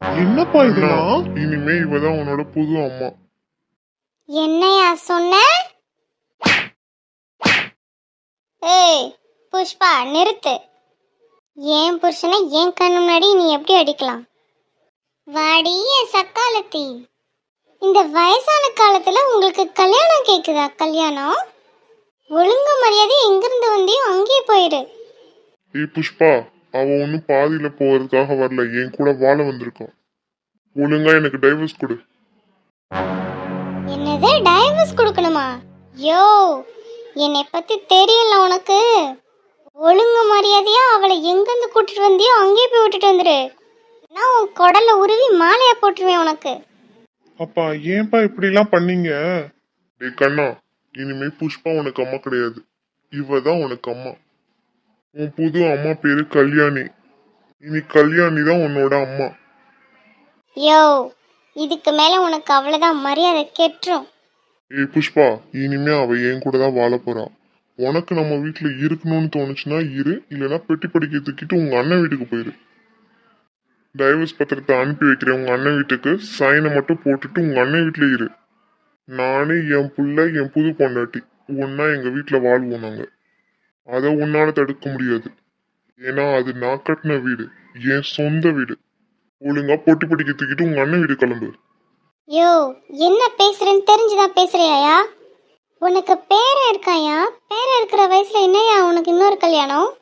என்னப்பா இதெல்லாம்? இனிமே இவதான் உன்னோட புது அம்மா. என்னையா சொன்ன? ஏய் புஷ்பா நிறுத்து. ஏன் புருஷனை என் கண்ணு முன்னாடி நீ எப்படி அடிக்கலாம்? வாடி என் சக்காலத்தி. இந்த வயசான காலத்துல உங்களுக்கு கல்யாணம் கேக்குதா கல்யாணம்? ஒழுங்கு மரியாதை எங்கிருந்து வந்தியோ அங்கேயே போயிரு. ஏய் புஷ்பா அவ ஒன்னும் பாதியில போறதுக்காக வரல. என் கூட வாழ வந்திருக்கான் ஒழுங்கா எனக்கு டைவர்ஸ் கொடு. என்னது? டைவர்ஸ் கொடுக்கணுமா? யோ என்னை பத்தி தெரியல உனக்கு. ஒழுங்கு மரியாதையா அவளை எங்கிருந்து கூட்டிட்டு வந்தியோ அங்கேயே போய் விட்டுட்டு வந்துரு. நான் உன் குடல்ல உருவி மாலையா போட்டுருவேன் உனக்கு. அப்பா ஏன்பா இப்படி எல்லாம் பண்ணீங்க? டேய் கண்ணா இனிமே புஷ்பா உனக்கு அம்மா கிடையாது. இவ தான் உனக்கு அம்மா. உன் புது அம்மா பேரு கல்யாணி. இனி கல்யாணி தான் உன்னோட அம்மா. யோ இதுக்கு மேல உனக்கு அவ்வளவுதான் மரியாதை கெட்டுரும். ஏய் புஷ்பா இனிமே அவ என் கூட தான் வாழ போறா. உனக்கு நம்ம வீட்டுல இருக்கணும்னு தோணுச்சுன்னா இரு இல்லைன்னா பெட்டி படிக்க தூக்கிட்டு உங்க அண்ணன் வீட்டுக்கு போயிரு. டைவர்ஸ் பத்திரத்தை அனுப்பி வைக்கிறேன். உங்க அண்ணன் வீட்டுக்கு சைனை மட்டும் போட்டுட்டு உங்க அண்ணன் வீட்டுல இரு. நானே என் புள்ள என் புது பொண்டாட்டி. ஒன்னா எங்க வீட்டுல வாழ்வோம் நாங்க. அதை உன்னால தடுக்க முடியாது. ஏன்னா அது நான் கட்டின வீடு என் சொந்த வீடு. ஒழுங்கா பொட்டி படிக்க தூக்கிட்டு உங்க அண்ணன் வீடு கிளம்பு. யோ என்ன பேசுறேன்னு தெரிஞ்சுதான் பேசுறியாயா உனக்கு பேரன் இருக்காயா பேரன் இருக்கிற வயசுல என்னையா உனக்கு இன்னொரு கல்யாணம்?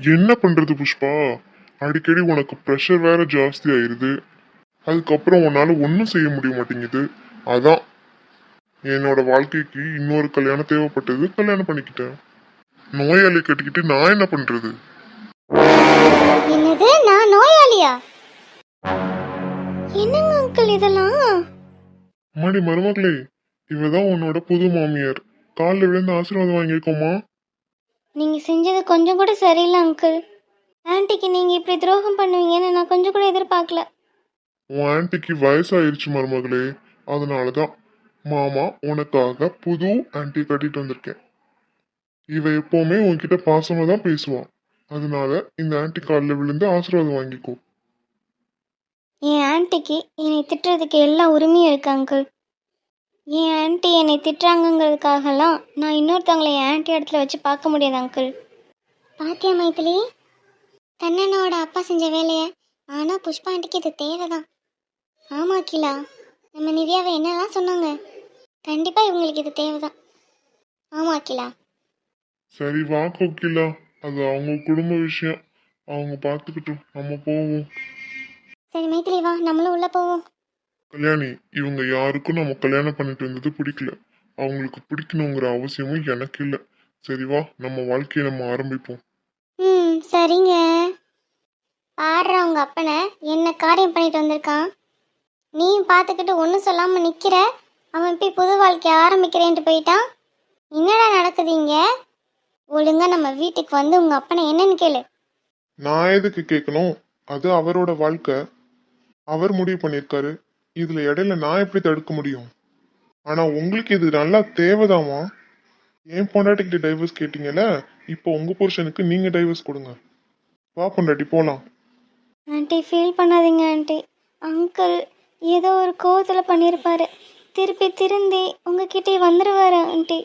என்ன பண்றது புஷ்பா? அடிக்கடி உனக்கு ப்ரெஷர் வேற ஜாஸ்தி ஆயிருது. அதுக்கப்புறம் உன்னால ஒன்றும் செய்ய முடிய மாட்டேங்குது. அதான். என்னோட வாழ்க்கைக்கு இன்னொரு கல்யாணம் தேவைப்பட்டது கல்யாணம் பண்ணிக்கிட்டேன். நோயாளி கட்டிக்கிட்டு நான் என்ன பண்றது? என்னது? நான் நோயாளியா? என்னங்க அங்கிள் இதெல்லாம்? அம்மாடி மருமகளே இவதான் உன்னோட புது மாமியார். காலில் விழுந்து ஆசீர்வாதம் வாங்கியிருக்கோமா நீங்க செஞ்சது கொஞ்சம் கூட சரியில்லை அங்கிள். ஆன்ட்டிக்கு நீங்க இப்படி துரோகம் பண்ணுவீங்கன்னு நான் கொஞ்சம் கூட எதிர்பார்க்கல. உன் ஆன்ட்டிக்கு வயசாயிருச்சு மருமகளே அதனால தான் மாமா உனக்காக புது ஆன்ட்டி கட்டிட்டு வந்திருக்கேன். இவ எப்பவுமே உன்கிட்ட பாசமா தான் பேசுவான் அதனால இந்த ஆன்ட்டி காலில் விழுந்து ஆசீர்வாதம் வாங்கிக்கோ. என் ஆன்ட்டிக்கு என்னை திட்டுறதுக்கு எல்லா உரிமையும் இருக்கு அங்கிள் என் ஆன்ட்டி என்னை திட்டுறாங்கங்கிறதுக்காகலாம் நான் இன்னொருத்தவங்களை என் ஆன்ட்டி இடத்துல வச்சு பார்க்க முடியாது அங்கிள் பாத்தியா மைத்திலி கண்ணனோட அப்பா செஞ்ச வேலையை ஆனால் புஷ்பா ஆண்டிக்கு இது தேவைதான். ஆமா கிலா நம்ம நிவ்யாவை என்னெல்லாம் சொன்னாங்க? கண்டிப்பாக இவங்களுக்கு இது தேவைதான். ஆமா கிலா சரி வா கோகிலா. அது அவங்க குடும்ப விஷயம். அவங்க பார்த்துக்கிட்டும் நம்ம போவோம். சரி மைத்திலி வா. நம்மளும் உள்ளே போவோம். கல்யாணி இவங்க யாருக்கும் நம்ம கல்யாணம் பண்ணிட்டு வந்தது பிடிக்கல. அவங்களுக்கு பிடிக்கணுங்கிற அவசியமும் எனக்கு இல்லை. சரி வா. நம்ம வாழ்க்கையை நம்ம ஆரம்பிப்போம். ம் சரிங்க. பாடுற அவங்க அப்பனை. என்ன காரியம் பண்ணிட்டு வந்திருக்கான்? நீயும் பார்த்துக்கிட்டு ஒன்றும் சொல்லாமல் நிற்கிற அவன் போய் புது வாழ்க்கைய ஆரம்பிக்கிறேன்ட்டு போயிட்டான்? என்னடா நடக்குது இங்க? ஒழுங்கா நம்ம வீட்டுக்கு வந்து உங்கள் அப்பனை என்னன்னு கேளு. நான் எதுக்கு கேட்கணும் அது அவரோட வாழ்க்கை. அவர் முடிவு பண்ணியிருக்காரு. இதுல இடையில நான் எப்படி தடுக்க முடியும்? ஆனா உங்களுக்கு இது நல்லா தேவைதாமா ஏன் பொண்டாட்டிக்கிட்ட டைவர்ஸ் கேட்டீங்கல்ல? இப்போ உங்க புருஷனுக்கு நீங்க டைவர்ஸ் கொடுங்க. வா பொண்டாட்டி போலாம். ஆண்டி ஃபீல் பண்ணாதீங்க ஆண்டி அங்கிள் ஏதோ ஒரு கோவத்தில் பண்ணியிருப்பாரு. திருப்பி திருந்தி உங்ககிட்டே வந்துடுவாரு ஆண்டி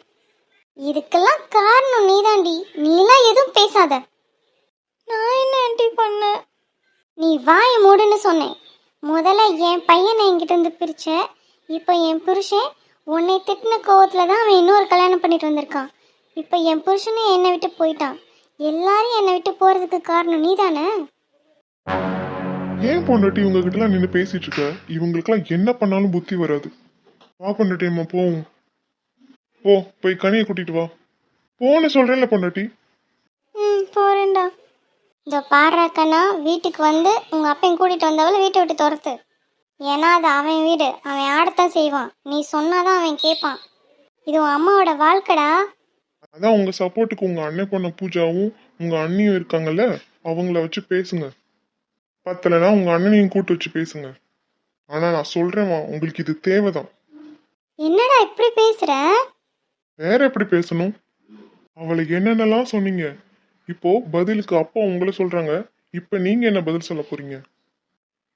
இதுக்கெல்லாம் காரணம் நீதாண்டி. நீலாம் எதுவும் பேசாத. நான் என்ன ஆண்டி பண்ணேன் நீ வாயை மூடுன்னு சொன்னேன் முதல்ல என் பையனை என்கிட்ட இருந்து பிரிச்ச. இப்போ என் புருஷன் உன்னை திட்டின கோவத்தில் தான் அவன் இன்னொரு கல்யாணம் பண்ணிட்டு வந்திருக்கான். இப்போ என் புருஷனும் என்னை விட்டு போயிட்டான். எல்லாரும் என்னை விட்டு போகிறதுக்கு காரணம் நீதானே? ஏன் பொண்டாட்டி இவங்க கிட்டலாம் நின்று பேசிட்டு இருக்க? இவங்களுக்கெல்லாம் என்ன பண்ணாலும் புத்தி வராது. வா பொண்டாட்டி அம்மா போவோம். போ போய் கனியை கூட்டிட்டு வா. போன்னு சொல்றேன்ல பொண்டாட்டி. ம் போறேன்டா. இந்த பாடுறாக்கண்ணா வீட்டுக்கு வந்து உங்க அப்பையும் கூட்டிட்டு வந்தவள வீட்டை விட்டு துரத்து. ஏன்னா அது அவன் வீடு. அவன் ஆடத்தான் செய்வான். நீ சொன்னாதான் அவன் கேட்பான் இது உன் அம்மாவோட வாழ்க்கைடா. அதான் உங்க சப்போர்ட்டுக்கு உங்க அண்ணன் பொண்ண பூஜாவும் உங்க அண்ணியும் இருக்காங்கல்ல அவங்கள வச்சு பேசுங்க. பத்தலைன்னா உங்க அண்ணனையும் கூட்டு வச்சு பேசுங்க. ஆனா நான் சொல்றேன்மா உங்களுக்கு இது தேவைதான். என்னடா இப்படி பேசுற? வேற எப்படி பேசணும்? அவளுக்கு என்னென்னலாம் சொன்னீங்க? இப்போ பதிலுக்கு அப்பா உங்களை சொல்றாங்க. இப்ப நீங்க என்ன பதில் சொல்ல போறீங்க?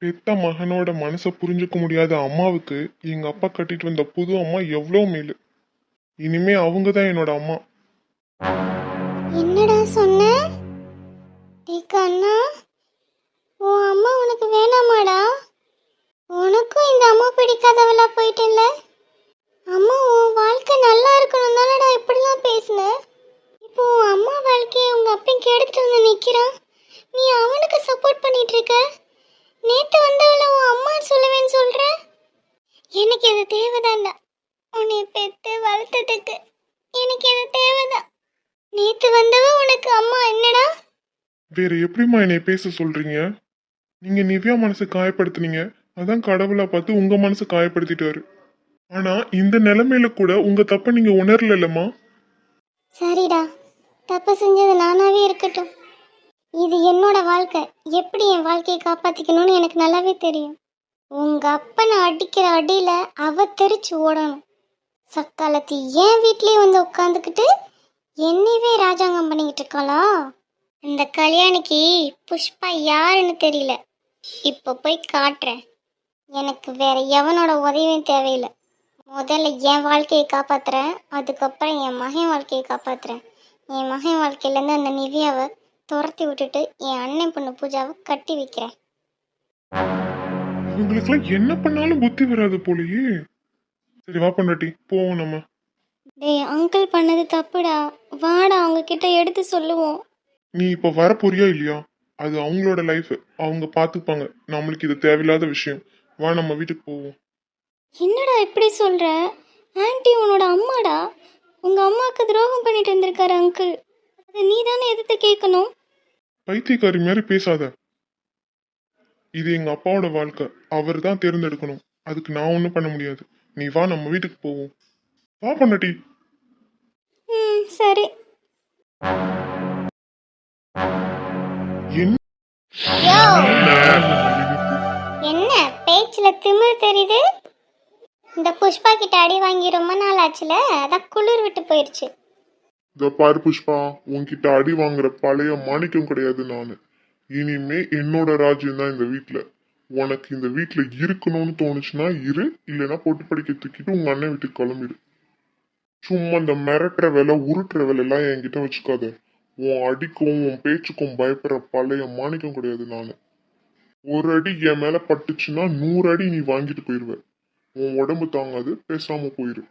பெத்த மகனோட மனசை புரிஞ்சுக்க முடியாத அம்மாவுக்கு எங்க அப்பா கட்டிட்டு வந்த புது அம்மா எவ்வளோ மேலு. இனிமே அவங்க தான் என்னோட அம்மா. என்னடா சொன்ன? கண்ணா உன் அம்மா உனக்கு வேணாமாடா? உனக்கும் இந்த அம்மா பிடிக்காதவளா போயிட்டேன்ல. அம்மா உன் வாழ்க்கை நல்லா இருக்கணும் தானடா இப்படிலாம் பேசின. இப்போ உன் அம்மா வாழ்க்கையை உங்க அப்பன் கெடுத்துட்டு வந்து நிக்கிறான். நீ அவனுக்கு சப்போர்ட் பண்ணிட்டு இருக்க நேத்து வந்தவள உன் அம்மா சொல்லுவேன்னு சொல்ற? எனக்கு இது தேவைதான்டா உன்னை பெத்து வளர்த்ததுக்கு எனக்கு இது தேவைதான். நேத்து வந்தவ உனக்கு அம்மா என்னடா? வேற எப்படிம்மா என்னை பேச சொல்றீங்க? நீங்க நிவ்யா மனசை காயப்படுத்துனீங்க. அதான் கடவுளா பார்த்து உங்க மனசை காயப்படுத்திட்டாரு. ஆனா இந்த நிலைமையில கூட உங்க தப்ப நீங்க உணரலமா சரிடா. தப்பு செஞ்சது நானாவே இருக்கட்டும். இது என்னோட வாழ்க்கை. எப்படி என் வாழ்க்கையை காப்பாத்திக்கணும்னு எனக்கு நல்லாவே தெரியும். உங்க அப்பனை அடிக்கிற அடியில அவ தெரிச்சு ஓடணும். சக்காலத்தி என் வீட்லயே வந்து உட்காந்துக்கிட்டு என்னையவே ராஜாங்கம் பண்ணிக்கிட்டு இருக்காளா? இந்த கல்யாணிக்கு புஷ்பா யாருன்னு தெரியல. இப்போ போய் காட்டுறேன். எனக்கு வேற எவனோட உதவியும் தேவையில்லை. முதல்ல என் வாழ்க்கையை காப்பாத்துறேன். அதுக்கப்புறம் என் மகன் வாழ்க்கையை காப்பாத்துறேன். என் மகன் வாழ்க்கையிலேருந்து அந்த நிவ்யாவை துரத்தி விட்டுட்டு என் அண்ணன் பொண்ணு பூஜாவை கட்டி வைக்கிறேன். இவங்களுக்குலாம் என்ன பண்ணாலும் புத்தி வராது போலயே. சரி வா பொண்டாட்டி போவோம் நம்ம. டேய் அங்கிள் பண்ணது தப்புடா. வாடா அவங்க கிட்ட எடுத்து சொல்லுவோம். நீ இப்ப வர போறியா இல்லையா? அது அவங்களோட லைஃப் அவங்க பாத்துப்பாங்க. நம்மளுக்கு இது தேவையில்லாத விஷயம். வா நம்ம வீட்டுக்கு போவோம். என்னடா இப்படி சொல்ற? ஆன்ட்டி உன்னோட அம்மாடா? உங்க அம்மாவுக்கு துரோகம் பண்ணிட்டு இருந்திருக்காரு அங்கிள் அதை நீ தானே எதிர்த்து கேட்கணும்? பைத்தியக்காரி மாதிரி பேசாத. இது எங்க அப்பாவோட வாழ்க்கை. அவர் தான் தேர்ந்தெடுக்கணும். அதுக்கு நான் ஒன்றும் பண்ண முடியாது. நீ வா நம்ம வீட்டுக்கு போவோம். வா பொண்டாட்டி. ம் சரி. என்ன? என்ன? பேச்சுல திமிர் தெரியுது? இந்த புஷ்பா கிட்ட அடி வாங்கி ரொம்ப நாள் ஆச்சுல அதான் குளிர் விட்டு போயிருச்சு. இந்த பாரு புஷ்பா உன்கிட்ட அடி வாங்குற பழைய மாணிக்கம் கிடையாது நானு. இனிமே என்னோட ராஜ்யம் தான் இந்த வீட்டுல உனக்கு இந்த வீட்ல இருக்கணும்னு தோணுச்சுன்னா இரு இல்லைன்னா பொட்டு படிக்க தூக்கிட்டு உங்க அண்ணன் வீட்டுக்கு கிளம்பிடு. சும்மா இந்த மிரட்டுற வேலை உருட்டுற வேலை எல்லாம் என்கிட்ட வச்சுக்காத. உன் அடிக்கும் உன் பேச்சுக்கும் பயப்படுற பழைய மாணிக்கம் கிடையாது நானு. ஒரு அடி என் மேல பட்டுச்சுன்னா நூறு அடி நீ வாங்கிட்டு போயிடுவேன் உன் உடம்பு தாங்காது பேசாம போயிரு.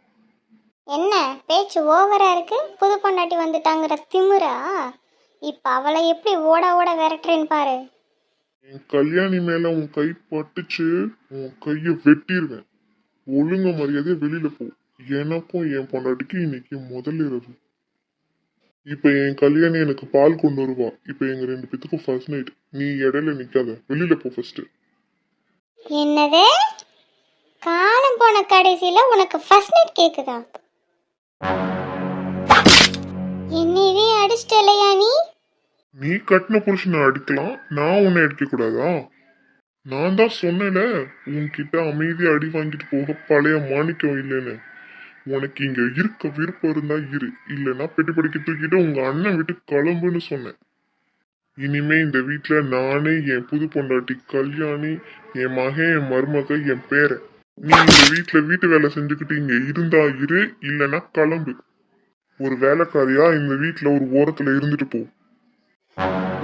என்ன? பேச்சு ஓவரா இருக்கு? புது பொண்டாட்டி வந்துட்டாங்கிற திமிரா? இப்ப அவளை எப்படி ஓட ஓட விரட்டுறேன்னு பாரு. என் கல்யாணி மேல உன் கை பட்டுச்சு உன் கைய வெட்டிடுவேன் ஒழுங்க மரியாதையா வெளியில போ. எனக்கும் என் பொண்டாட்டிக்கு இன்னைக்கு முதல் இரவு. இப்ப என் கல்யாணி எனக்கு பால் கொண்டு வருவா. இப்ப எங்க ரெண்டு பேத்துக்கும் ஃபர்ஸ்ட் நைட் நீ இடையில நிக்காத. வெளியில போ ஃபர்ஸ்ட் என்னது? காலம் போன கடைசியில உனக்கு ஃபர்ஸ்ட் நைட் கேக்குதா என்னவே அடிச்சிட்டலையா நீ? நீ கட்டின புருஷனை அடிக்கலாம் நான் உன்னை அடிக்க கூடாதா? நான் தான் சொன்னேன்ல உன்கிட்ட அமைதியா அடி வாங்கிட்டு போக பழைய மாணிக்கம் இல்லைன்னு. உனக்கு இங்க இருக்க விருப்பம் இருந்தா இரு இல்லைன்னா பெட்டி படிக்க தூக்கிட்டு உங்க அண்ணன் விட்டு கிளம்புன்னு சொன்னேன். இனிமே இந்த வீட்டில் நானே என் புது பொண்டாட்டி கல்யாணி என் மகன் என் மருமக என் பேரன். நீ இந்த வீட்ல வீட்டு வேலை செஞ்சுக்கிட்டு இங்க இருந்தா இரு இல்லைன்னா கிளம்பு. ஒரு வேலைக்காரியா இந்த வீட்டுல ஒரு ஓரத்துல இருந்துட்டு போ.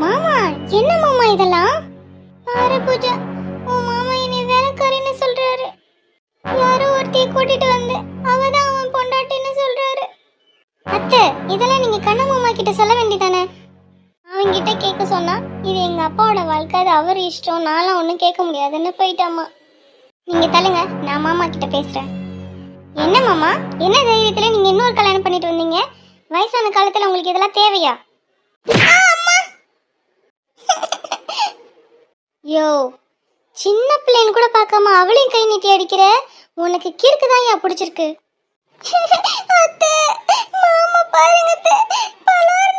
மாமா என்ன மாமா இதெல்லாம்? பாரு பூஜா உன் மாமா என்னை வேலைக்காரின்னு சொல்றாரு. யாரோ ஒருத்தைய கூட்டிட்டு வந்து அவதான் அவன் பொண்டாட்டின்னு சொல்றாரு. அத்தை இதெல்லாம் நீங்க கண்ண மாமா கிட்ட சொல்ல வேண்டியதானே? அவங்கிட்ட கேட்க சொன்னா இது எங்க அப்பாவோட வாழ்க்கை அது அவர் இஷ்டம் நான்லாம் ஒன்றும் கேட்க முடியாதுன்னு போயிட்டாமா. நீங்க தள்ளுங்க நான் மாமா கிட்ட பேசுறேன். என்ன மாமா? என்ன தைரியத்துல நீங்க இன்னொரு கல்யாணம் பண்ணிட்டு வந்தீங்க? வயசான காலத்துல உங்களுக்கு இதெல்லாம் தேவையா? யோ சின்ன பிள்ளைன்னு கூட பார்க்காம அவளையும் கை நீட்டி அடிக்கிற? உனக்கு கிறுக்கு தான் ஏன் பிடிச்சிருக்கு? அத்தை மாமா பாருங்க அத்தை. பலர்னு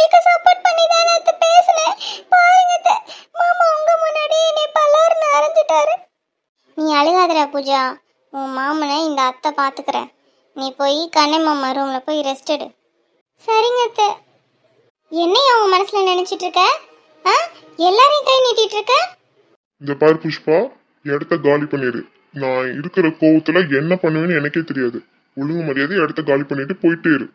உங்களுக்கு சப்போர்ட் பண்ணி தானே அத்தை பேசினேன் பாருங்க அத்தை. மாமா உங்க முன்னாடி என்னை பலர்னு அரைஞ்சிட்டாரு நீ அழுகாதடா பூஜா. உன் மாமனை இந்த அத்தை பார்த்துக்கிறேன் நீ போய் கண்ணை மாமா ரூமில் போய் ரெஸ்ட் எடு. சரிங்க அத்தை. என்னைய உன் மனசில் நினச்சிட்டு இருக்க? ஆ? எல்லாரையும் கை நீட்டிட்டு இருக்க? இந்த பார் புஷ்பா இடத்த காலி பண்ணிடு. நான் இருக்கிற கோவத்துல என்ன பண்ணுவேன்னு எனக்கே தெரியாது. ஒழுங்கு மரியாதை இடத்த காலி பண்ணிட்டு போயிட்டே இரு.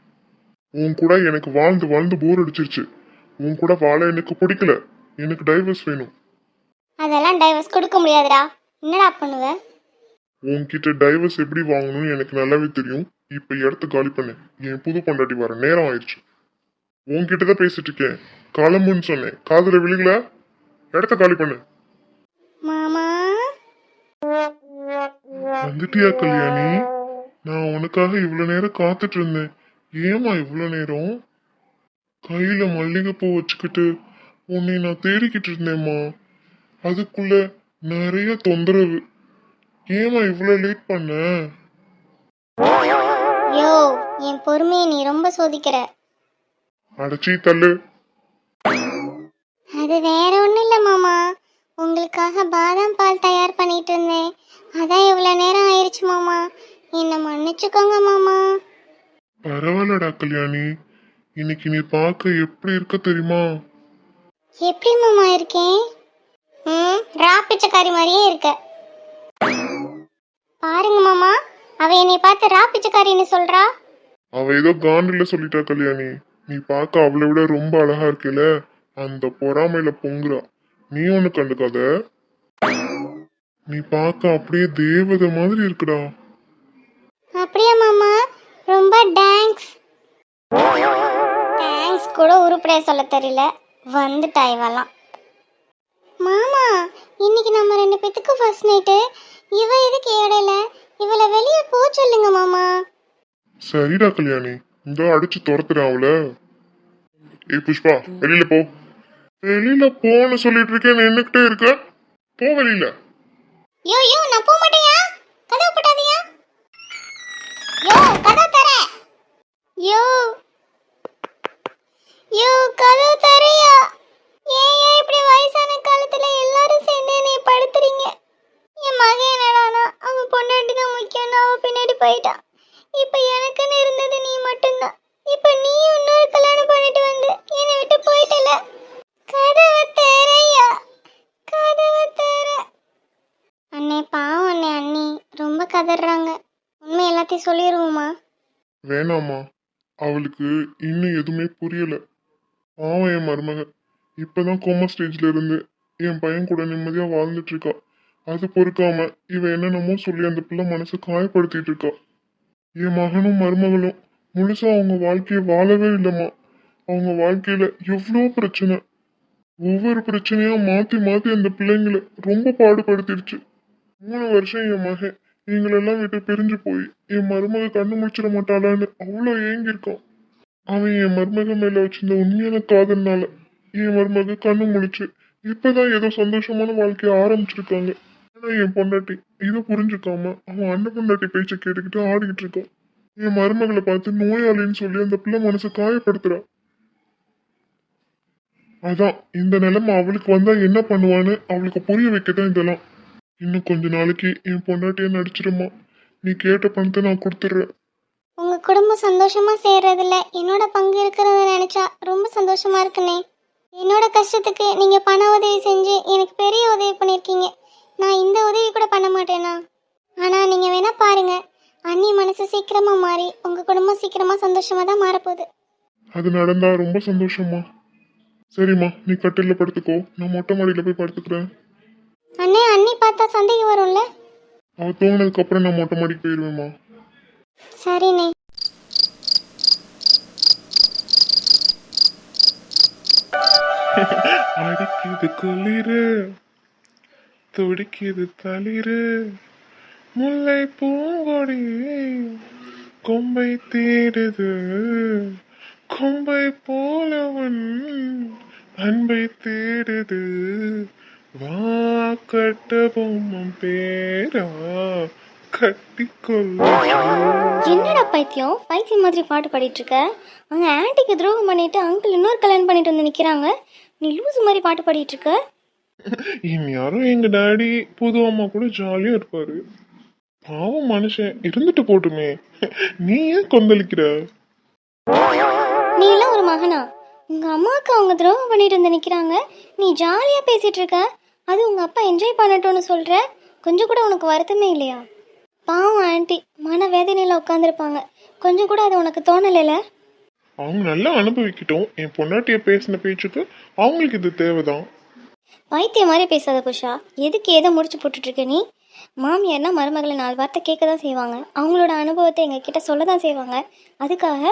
உன் கூட எனக்கு வாழ்ந்து வாழ்ந்து போர் அடிச்சிருச்சு. உன் கூட வாழ எனக்கு பிடிக்கல. எனக்கு டைவர்ஸ் வேணும். அதெல்லாம் டைவர்ஸ் கொடுக்க முடியாதுடா. என்னடா பண்ணுவ? உன்கிட்ட டைவர்ஸ் எப்படி வாங்கணும்னு எனக்கு நல்லாவே தெரியும். இப்ப இடத்த காலி பண்ணு. என் புது பொண்டாட்டி வர நேரம் ஆயிடுச்சு. உன்கிட்ட தான் பேசிட்டு இருக்கேன். கிளம்புன்னு சொன்னேன். காதுல விழுகல? இடத்த காலி பண்ணு. மாமா? வந்துட்டியா கல்யாணி? நான் உனக்காக இவ்வளவு நேரம் காத்துட்டு இருந்தேன். ஏமா இவ்வளவு நேரம்? கையில மல்லிகைப்பூ வச்சுக்கிட்டு உன்னை நான் தேடிக்கிட்டு இருந்தேம்மா. அதுக்குள்ள நிறைய தொந்தரவு. ஏமா இவ்வளவு லேட் பண்ண? யோ என் பொறுமையை நீ ரொம்ப சோதிக்கிற. அடைச்சி தள்ளு. அது வேற ஒன்றும் இல்லை மாமா. உங்களுக்காக பாதாம் பால் தயார் பண்ணிட்டு இருந்தேன். அதான் இவ்வளோ நேரம் ஆயிடுச்சு மாமா. என்னை மன்னிச்சுக்கோங்க மாமா. பரவாயில்லடா கல்யாணி. இன்னைக்கு நீ பார்க்க எப்படி இருக்க தெரியுமா? எப்படி மாமா இருக்கேன்? ம் ரா பிச்சைக்காரி மாதிரியே இருக்க. பாருங்க மாமா அவ என்னை பார்த்து ரா பிச்சைக்காரின்னு சொல்றா. அவ ஏதோ காண்டில சொல்லிட்டா கல்யாணி. நீ பார்க்க அவளை விட ரொம்ப அழகா இருக்கல? அந்த பொறாமையில பொங்குறா. நீ ஒண்ணு கண்டுக்காத. நீ பார்க்க அப்படியே தேவதை மாதிரி இருக்குடா. அப்படியா மாமா? ரொம்ப தேங்க்ஸ் தேங்க்ஸ் கூட உருப்படியா சொல்ல தெரியல. வந்துட்டா இவெல்லாம். மாமா இன்னைக்கு நம்ம ரெண்டு பேத்துக்கு ஃபர்ஸ்ட் நைட்டு இவ எதுக்கு இடையில இவளை வெளியே போ சொல்லுங்க மாமா. சரிடா கல்யாணி. இந்த அடிச்சு துரத்துறேன் அவள. ஏய் புஷ்பா வெளியில போ. வெளியில போன்னு சொல்லிட்டு இருக்கேன் நின்னுக்கிட்டே இருக்க. போ வெளியில. யோ யோ நான் போக மாட்டேயா கதவு போட்டாதீங்க. யோ கதவு தர யோ யோ கதவு தரையா ஏன் ஏன் இப்படி வயசான காலத்துல எல்லாரும் சேர்ந்து நீ படுத்துறீங்க? என் மகன் என்னடானா அவன் பொண்டாட்டி தான் முக்கியம்னு அவன் பின்னாடி போயிட்டான். இப்ப எனக்குன்னு இருந்தது நீ மட்டும்தான். இப்ப நீ இன்னொரு கல்யாணம் பண்ணிட்டு வந்து என்னை விட்டு போயிட்டல? கதவை தரையா கதவை தர அண்ணே பாவம் அண்ணே அண்ணி. ரொம்ப கதறாங்க. உண்மை எல்லாத்தையும் சொல்லிடுவோமா வேணாமா அவளுக்கு இன்னும் எதுவுமே புரியல. பாவம் என் மருமக. இப்பதான் கோமா ஸ்டேஜ்ல இருந்து என் பையன் கூட நிம்மதியா வாழ்ந்துட்டு இருக்கா. அது பொறுக்காம இவ என்னென்னமோ சொல்லி அந்த பிள்ளை மனசை காயப்படுத்திட்டு இருக்கா. என் மகனும் மருமகளும் முழுசா அவங்க வாழ்க்கையை வாழவே இல்லைம்மா. அவங்க வாழ்க்கையில எவ்வளோ பிரச்சனை. ஒவ்வொரு பிரச்சனையா மாத்தி மாத்தி அந்த பிள்ளைங்களை ரொம்ப பாடுபடுத்திடுச்சு. மூணு வருஷம் என் மகன். எங்களெல்லாம் விட்டு பிரிஞ்சு போய் என் மருமக கண்ணு முடிச்சிட மாட்டாளான்னு அவ்வளோ ஏங்கியிருக்கான். அவன் என் மருமக மேல வச்சிருந்த உண்மையான காதல்னால என் மருமக கண்ணு முழிச்சு இப்பதான் ஏதோ சந்தோஷமான வாழ்க்கைய ஆரம்பிச்சிருக்காங்க. ஆனா என் பொண்டாட்டி இதை புரிஞ்சுக்காம அவன் அண்ணன் பொண்டாட்டி பேச்சை கேட்டுக்கிட்டு ஆடிக்கிட்டு இருக்கான் என் மருமகளை பார்த்து நோயாளின்னு சொல்லி அந்த பிள்ளை மனசை காயப்படுத்துறா. அதான் இந்த நிலைமை அவளுக்கு வந்தா என்ன பண்ணுவான்னு அவளுக்கு புரிய வைக்கதான் இதெல்லாம். இன்னும் கொஞ்ச நாளைக்கு என் பொண்டாட்டியே நடிச்சிருமா. நீ கேட்ட பணத்தை நான் கொடுத்துட்றேன். உங்க குடும்பம் சந்தோஷமா சேர்றதுல என்னோட பங்கு இருக்கிறத நினைச்சா ரொம்ப சந்தோஷமா இருக்குனே. என்னோட கஷ்டத்துக்கு நீங்க பண உதவி செஞ்சு எனக்கு பெரிய உதவி பண்ணிருக்கீங்க. நான் இந்த உதவி கூட பண்ண மாட்டேனா? ஆனா நீங்க வேணா பாருங்க. அண்ணி மனசு சீக்கிரமா மாறி உங்க குடும்பம் சீக்கிரமா சந்தோஷமா தான் மாறப்போகுது. அது நடந்தா ரொம்ப சந்தோஷமா. சரிம்மா நீ கட்டில படுத்துக்கோ. நான் மொட்டை மாடியில போய் படுத்துக்கிறேன். அண்ணே அண்ணி பார்த்தா சந்தேகம் வரும்ல? அவ தூங்கினதுக்கு அப்புறம் நான் மொட்டை மாடிக்கு போயிடுவேம்மா சரிண்ணே. அடிக்குது குளிரு துடிக்குது தளிரு முல்லை பூங்கொடி கொம்பை தேடுது கொம்பை போலவன் அன்பை தேடுது. வா கட்ட பொம்மம் பேரா என்னடா பைத்தியம்? பைத்தியம் மாதிரி பாட்டு பாடிட்டு இருக்க அங்க ஆன்ட்டிக்கு துரோகம் பண்ணிட்டு அங்கிள் இன்னொரு கல்யாணம் பண்ணிட்டு வந்து நிக்கிறாங்க. நீ லூசு மாதிரி பாட்டு பாடிட்டு இருக்க இனி யாரும் எங்க டாடி? புது அம்மா கூட ஜாலியா இருப்பாரு. பாவம் மனுஷன். இருந்துட்டு போட்டுமே. நீ ஏன் கொந்தளிக்கிற? நீ எல்லாம் ஒரு மகனா? உங்கள் அம்மாவுக்கு அவங்க துரோகம் பண்ணிட்டு வந்து நிற்கிறாங்க நீ ஜாலியாக பேசிகிட்டு இருக்க அது உங்கள் அப்பா என்ஜாய் பண்ணட்டும்னு சொல்கிற கொஞ்சம் கூட உனக்கு வருத்தமே இல்லையா? பாவம் ஆண்டி. மன வேதனையில் உட்காந்துருப்பாங்க கொஞ்சம் கூட அது உனக்கு தோணலைல? அவங்க நல்லா அனுபவிக்கட்டும். என் பொண்டாட்டிய பேசின பேச்சுக்கு அவங்களுக்கு இது தேவைதான். பைத்தியம் மாதிரி பேசாத புஷா எதுக்கு ஏதோ முடிச்சு போட்டுட்ருக்க நீ? மாமியார்னா மருமகளை நாலு வார்த்தை கேட்க தான் செய்வாங்க. அவங்களோட அனுபவத்தை எங்ககிட்ட சொல்ல தான் செய்வாங்க. அதுக்காக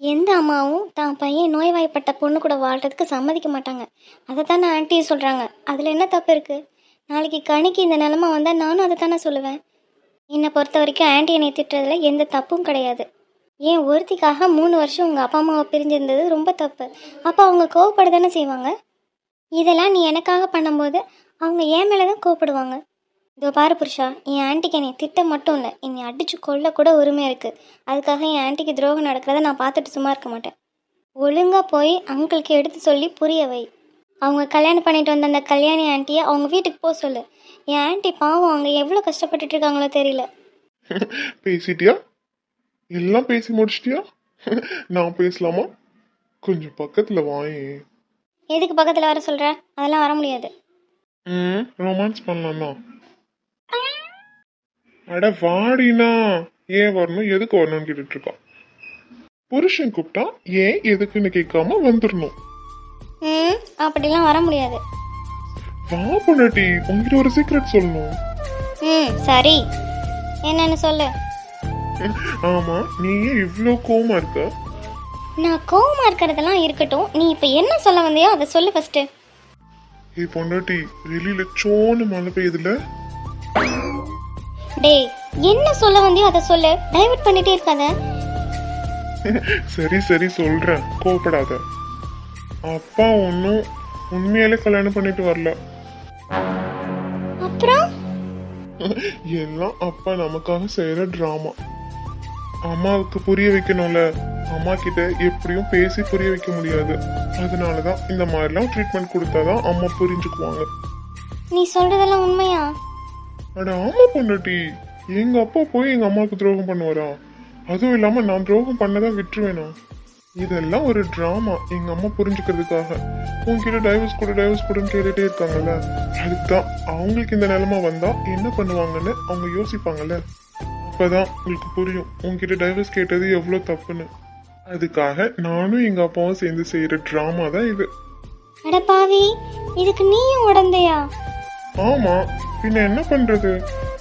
எந்த அம்மாவும் தான் பையன் நோய்வாய்ப்பட்ட பொண்ணு கூட வாழ்கிறதுக்கு சம்மதிக்க மாட்டாங்க. அதை தானே ஆன்ட்டி சொல்கிறாங்க அதில் என்ன தப்பு இருக்குது நாளைக்கு கணிக்கு இந்த நிலமை வந்தால் நானும் அதை தானே சொல்லுவேன். என்னை பொறுத்த வரைக்கும் ஆன்ட்டி என்னை திட்டுறதுல எந்த தப்பும் கிடையாது. ஏன் ஒருத்திக்காக மூணு வருஷம் உங்கள் அப்பா அம்மாவை பிரிஞ்சிருந்தது ரொம்ப தப்பு. அப்போ அவங்க கோவப்பட தானே செய்வாங்க? இதெல்லாம் நீ எனக்காக பண்ணும்போது அவங்க என் மேலே தான் கோவப்படுவாங்க. இதோ பாரு புருஷா என் ஆண்டிக்கு என்னை திட்ட மட்டும் இல்லை என்னை அடித்து கொல்ல கூட உரிமை இருக்குது அதுக்காக என் ஆண்டிக்கு துரோகம் நடக்கிறத நான் பார்த்துட்டு சும்மா இருக்க மாட்டேன். ஒழுங்காக போய் அங்கிளுக்கு எடுத்து சொல்லி புரிய வை. அவங்க கல்யாணம் பண்ணிட்டு வந்த அந்த கல்யாணி ஆன்ட்டியை அவங்க வீட்டுக்கு போக சொல்லு. என் ஆன்ட்டி பாவம் அவங்க எவ்வளோ கஷ்டப்பட்டுட்டு இருக்காங்களோ தெரியல. பேசிட்டியா? எல்லாம் பேசி முடிச்சிட்டியா? நான் பேசலாமா? கொஞ்சம் பக்கத்துல வாயேன் எதுக்கு பக்கத்தில் வர சொல்கிற அதெல்லாம் வர முடியாது. ம் ரொமான்ஸ் பண்ணலாம்னா. அட வாடினா. ஏன் வரணும்? எதுக்கு வரணும்னு கேட்டுட்டு இருக்கா புருஷன் கூப்பிட்டா ஏன் எதுக்குன்னு கேட்காம வந்துடணும் ம் அப்படிலாம் வர முடியாது. வா பொண்டாட்டி உங்ககிட்ட ஒரு சீக்ரெட் சொல்லணும். ம் சரி. என்னன்னு சொல்லு. ஆமா நீ ஏன் இவ்வளோ கோவமா இருக்க? நான் கோவமா இருக்கிறதெல்லாம் இருக்கட்டும். நீ இப்போ என்ன சொல்ல வந்தியோ அதை சொல்லு ஃபர்ஸ்ட் ஏய் பொண்டாட்டி வெளியில சோன்னு மழை பெய்யுதுல? டேய் என்ன சொல்ல வந்தியோ அதை சொல்லு. டைவர்ட் பண்ணிட்டே இருக்காத. சரி சரி சொல்றேன். கோவப்படாத. அப்பா ஒன்றும் உண்மையாலே கல்யாணம் பண்ணிட்டு வரல. அப்புறம்? எல்லாம் அப்பா நமக்காக செய்யற டிராமா அம்மாவுக்கு புரிய வைக்கணும்ல. அம்மா கிட்ட எப்படியும் பேசி புரிய வைக்க முடியாது. அதனாலதான் இந்த மாதிரிலாம் ட்ரீட்மெண்ட் கொடுத்தாதான் அம்மா புரிஞ்சுக்குவாங்க. நீ சொல்றதெல்லாம் உண்மையா? அட ஆமா பொண்டாட்டி. எங்க அப்பா போய் எங்க அம்மாவுக்கு துரோகம் பண்ணுவாரா? அதுவும் இல்லாம நான் துரோகம் பண்ணதா விட்டுருவேனா? இதெல்லாம் ஒரு ட்ராமா எங்க அம்மா புரிஞ்சுக்கிறதுக்காக. உங்ககிட்ட டைவர்ஸ் கூட டைவர்ஸ் கூடன்னு கேட்டுட்டே இருக்காங்கல்ல. அதுக்கு தான் அவங்களுக்கு இந்த நிலைமை வந்தா என்ன பண்ணுவாங்கன்னு அவங்க யோசிப்பாங்கல்ல. அப்பதான் உங்களுக்கு புரியும். உங்ககிட்ட டைவர்ஸ் கேட்டது எவ்வளவு தப்புன்னு. அதுக்காக நானும் எங்க அப்பாவும் சேர்ந்து செய்யற ட்ராமா தான் இது. அடப்பாவி இதுக்கு நீயும் உடந்தையா? ஆமா பின்ன என்ன பண்றது?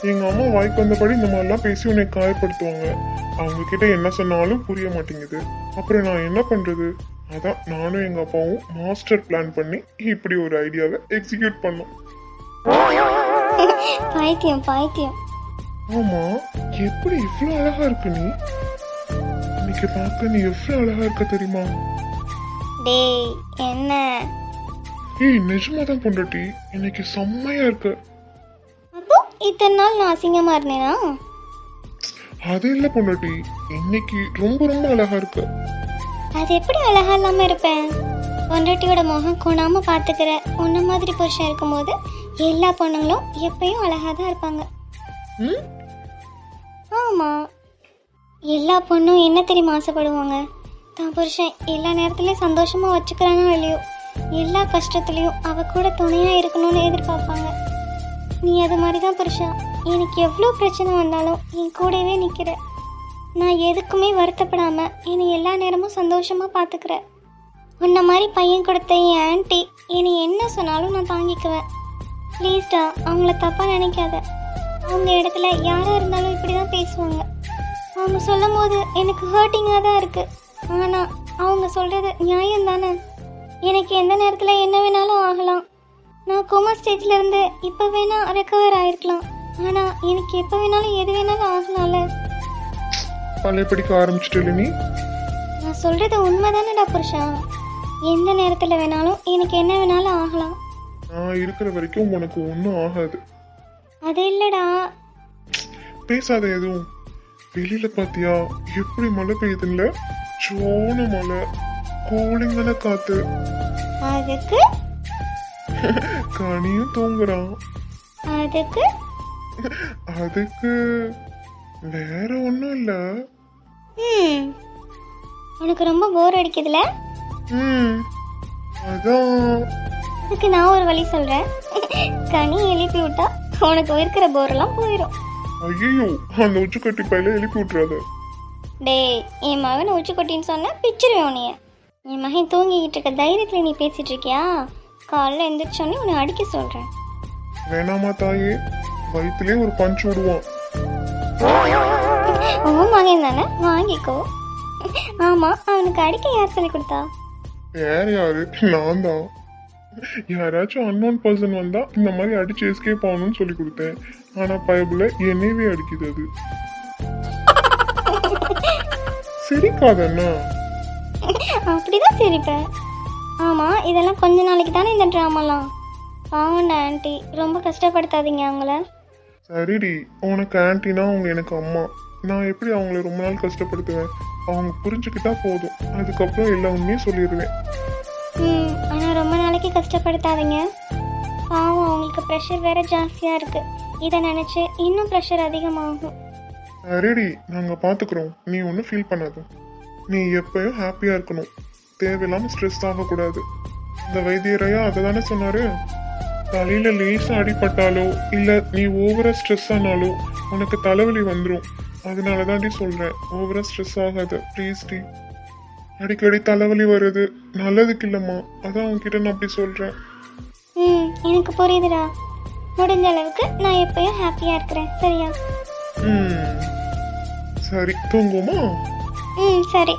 எங்க அம்மா வாய்க்கு வந்தபடி இந்த மாதிரிலாம் பேசி உன்னை காயப்படுத்துவாங்க. அவங்க கிட்ட என்ன சொன்னாலும் புரிய மாட்டேங்குது. அப்புறம் நான் என்ன பண்றது? அதான் நானும் எங்க அப்பாவும் மாஸ்டர் பிளான் பண்ணி இப்படி ஒரு ஐடியாவை எக்ஸிக்யூட் பண்ணோம். பைத்தியம் பைத்தியம் ஆமா எப்படி இவ்வளவு அழகா இருக்கு நீ? இன்னைக்கு பார்க்க நீ எவ்வளவு அழகா இருக்க தெரியுமா? டேய் என்ன? ஏய் நிஜமா தான் பொண்டாட்டி. இன்னைக்கு செம்மையா இருக்க. அப்போ இத்தனை நாள் நான் அசிங்கமா இருந்தேனா? அது இல்ல பொண்டாட்டி. இன்னைக்கு ரொம்ப ரொம்ப அழகா இருக்க. அது எப்படி அழகா இல்லாம இருப்பேன் பொண்டாட்டியோட முகம் கொணாம பாத்துக்கிற உன்ன மாதிரி புருஷன் இருக்கும்போது எல்லா பொண்ணுங்களும் எப்பயும் அழகா தான் இருப்பாங்க. ம்? ஆமா. எல்லா பொண்ணும் என்ன தெரியுமா ஆசைப்படுவாங்க? தான் புருஷன் எல்லா நேரத்துலயும் சந்தோஷமா வச்சுக்கிறானோ இல்லையோ? எல்லா கஷ்டத்துலேயும் அவ கூட துணையாக இருக்கணும்னு எதிர்பார்ப்பாங்க. நீ அது மாதிரி தான் புருஷா. எனக்கு எவ்வளோ பிரச்சனை வந்தாலும் என் கூடவே நிற்கிற நான் எதுக்குமே வருத்தப்படாமல் என்னை எல்லா நேரமும் சந்தோஷமாக பார்த்துக்கிற உன்ன மாதிரி பையன் கொடுத்த என் ஆன்ட்டி என்னை என்ன சொன்னாலும் நான் தாங்கிக்குவேன். ப்ளீஸ்டா அவங்கள தப்பாக நினைக்காத. அவங்க இடத்துல யாராக இருந்தாலும் இப்படி தான் பேசுவாங்க. அவங்க சொல்லும் போது எனக்கு ஹர்ட்டிங்காக தான் இருக்குது ஆனால் அவங்க சொல்கிறது நியாயம் தானே எனக்கு எந்த நேரத்தில் என்ன வேணாலும் ஆகலாம். நான் கோமா ஸ்டேஜில் இருந்து இப்போ வேணா ரெக்கவர் ஆயிருக்கலாம். ஆனால் எனக்கு எப்போ வேணாலும் எது வேணாலும் ஆகலாம்ல. பழைய படிக்க ஆரம்பிச்சிட்டு நீ? நான் சொல்கிறது உண்மை தானேடா புருஷா எந்த நேரத்தில் வேணாலும் எனக்கு என்ன வேணாலும் ஆகலாம். நான் இருக்கிற வரைக்கும் உனக்கு ஒன்றும் ஆகாது. அது இல்லைடா. பேசாத எதுவும். வெளியில பாத்தியா? எப்படி மழை பெய்யுதுல்ல? சோன மழை. கூலிங்கான காத்து. அதுக்கு? கனியும் தூங்குறான். அதுக்கு? அதுக்கு வேற ஒன்றும் இல்லை. ம். உனக்கு ரொம்ப போர் அடிக்குதுல? ம். அதான். அதுக்கு நான் ஒரு வழி சொல்கிறேன் கனி எழுப்பி விட்டா உனக்கு இருக்கிற போரெல்லாம் போயிடும் ஐயோ அந்த உச்சுக்கட்டி பையில எழுப்பி விட்டுறாத. டேய் என் மகனை உச்சிக்கொட்டின்னு சொன்னால் பிச்சிருவேன் உன்னைய. என் மகன் தூங்கிக்கிட்டு இருக்க தைரியத்தில் நீ பேசிகிட்டு இருக்கியா காலைல எந்திரிச்சோன்னே உன்னை அடிக்க சொல்கிறேன் வேணாமா தாயே. வயிற்றுலேயே ஒரு பஞ்ச் விடுவான் உன் மகன் தானே? வாங்கிக்கோ. ஆமாம் அவனுக்கு அடிக்க யார் சொல்லி கொடுத்தா? வேற யாரு? நான் தான். யாராச்சும் அன்னோன் பர்சன் வந்தா இந்த மாதிரி அடிச்சு எஸ்கேப் ஆகணும்னு சொல்லி கொடுத்தேன். ஆனா பயபுல என்னையவே அடிக்குது அது. சிரிக்காதண்ணா அப்படிதான் சிரிப்பேன். ஆமாம் இதெல்லாம் கொஞ்ச நாளைக்கு தானே இந்த ட்ராமாலாம் பாவண்ட ஆண்டி ரொம்ப கஷ்டப்படுத்தாதீங்க அவங்கள. சரிடி உனக்கு ஆன்ட்டினா அவங்க எனக்கு அம்மா. நான் எப்படி அவங்கள ரொம்ப நாள் கஷ்டப்படுத்துவேன்? அவங்க புரிஞ்சுக்கிட்டா போதும். அதுக்கப்புறம் எல்லா உண்மையும் சொல்லிடுவேன். ம் ஆனால் ரொம்ப நாளைக்கு கஷ்டப்படுத்தாதீங்க. பாவம் அவங்களுக்கு ப்ரெஷர் வேற ஜாஸ்தியாக இருக்குது இதை நினச்சி இன்னும் ப்ரெஷர் அதிகமாகும். சரிடி நாங்கள் பார்த்துக்குறோம் நீ ஒன்றும் ஃபீல் பண்ணாத. நீ எப்பயும் ஹாப்பியாக இருக்கணும். தேவையில்லாமல் ஸ்ட்ரெஸ் ஆகக்கூடாது. இந்த வைத்தியரையா அதை தானே சொன்னாரு? தலையில் லேசாக அடிபட்டாலோ இல்லை நீ ஓவராக ஸ்ட்ரெஸ் ஆனாலோ உனக்கு தலைவலி வந்துடும் அதனால தான்டி சொல்கிறேன் ஓவராக ஸ்ட்ரெஸ் ஆகாத ப்ளீஸ் டி. அடிக்கடி தலைவலி வருது நல்லதுக்கு இல்லைம்மா. அதான் உன்கிட்ட நான் அப்படி சொல்கிறேன் ம் எனக்கு புரியுதுடா. முடிஞ்ச அளவுக்கு நான் எப்பயும் ஹாப்பியாக இருக்கிறேன் சரியா? ம் சரி தூங்குமா うんそれ。